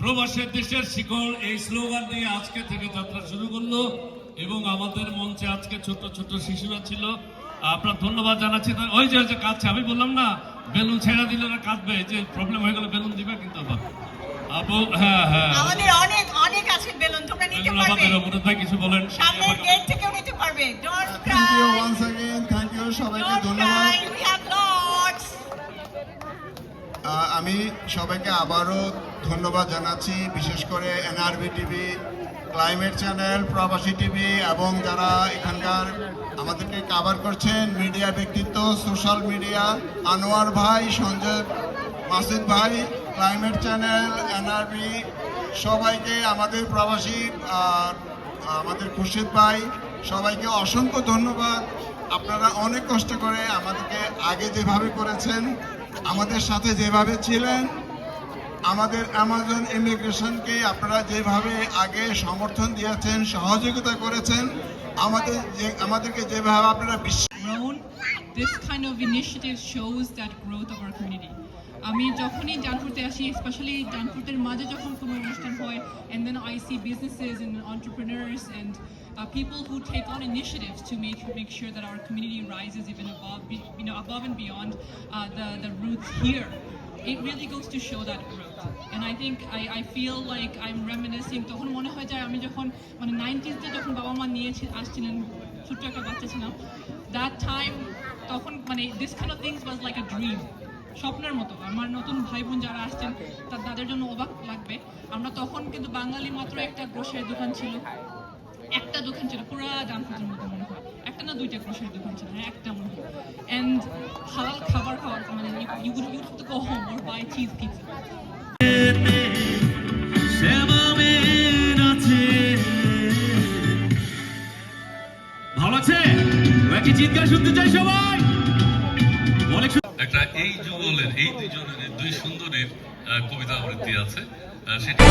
বাংলাদেশের দেশের শিকড় এই স্লোগান দিয়ে আজকে থেকে যাত্রা শুরু করল এবং আমাদের মঞ্চে আজকে ছোট ছোট শিশুরা ছিল। আপনার ধন্যবাদ জানাচ্ছি। ওই যে যে কাঁদছে আমি বললাম না বেলুন ছেড়ে দিলে না কাঁদবে যে প্রবলেম হয়ে গেলে বেলুন দিবে কিন্তু আবার। আপু হ্যাঁ হ্যাঁ। আমাদের অনেক অনেক আছে বেলুন তোমরা নিতে পারবে। আমাদের ভাই কিছু বলেন। সামনের গেট থেকেও নিতে পারবে। Don't thank you once again thank you সবাইকে ধন্যবাদ। আমি সবাইকে আবারও ধন্যবাদ জানাচ্ছি, বিশেষ করে NRB TV, climate channel, Probashi TV এবং যারা এখানকার আমাদেরকে কাভার করছেন মিডিয়া ব্যক্তিত্ব সোশ্যাল মিডিয়া আনোয়ার ভাই, সঞ্জয়, মাসুদ ভাই ক্লাইমেট চ্যানেল এনআরবি, সবাইকে আমাদের প্রবাসী, আর আমাদের খুরশিদ ভাই, সবাইকে অসংখ্য ধন্যবাদ। আপনারা অনেক কষ্ট করে আমাদেরকে আগে যেভাবে করেছেন আমাদের সাথে যেভাবে ছিলেন আমাদের অ্যামাজন ইমিগ্রেশনকে আপনারা যেভাবে আগে সমর্থন দিয়েছেন, সহযোগিতা করেছেন, আমাদের যে, আমাদেরকে যেভাবে আপনারা বিশ্বাস শোজ আমি যখনই জানপুরতে আসি স্পেশালি জানপুরদের মাঝে যখন কোনো অনুষ্ঠান হয় and then I see businesses and entrepreneurs and people who take on initiatives to make make sure that our community rises even above you know above and beyond the the roots here it really goes to show that Feel like I'm reminiscing. তখন মনে হয় আমি যখন মানে যখন বাবা মা আসছিলেন, ছোট্ট একটা বাচ্চা ছিলাম দ্যাট টাইম তখন মানে this of things was like a dream স্বপ্নের মতো। আমার নতুন ভাই বোন যারা আসছেন তাদের জন্য অবাক লাগবে। আমরা তখন কিন্তু বাঙালি মাত্র একটা গ্রোসারি দোকান ছিল। একটা দোকান ছিল, পুরো জামফুটের মতো মনে হয়। একটা না দুইটা গ্রোসারি দোকান ছিল হ্যাঁ একটা মনে হয়। অ্যান্ড হালাল খাবার খাওয়ার মানে you you you to go home or buy cheese pizza একই চিৎকার শুনতে চাই সবাই? একটা এই যুগলের, এই দুজনের দুই সুন্দরীর কবিতা আবৃত্তি আছে। সেটা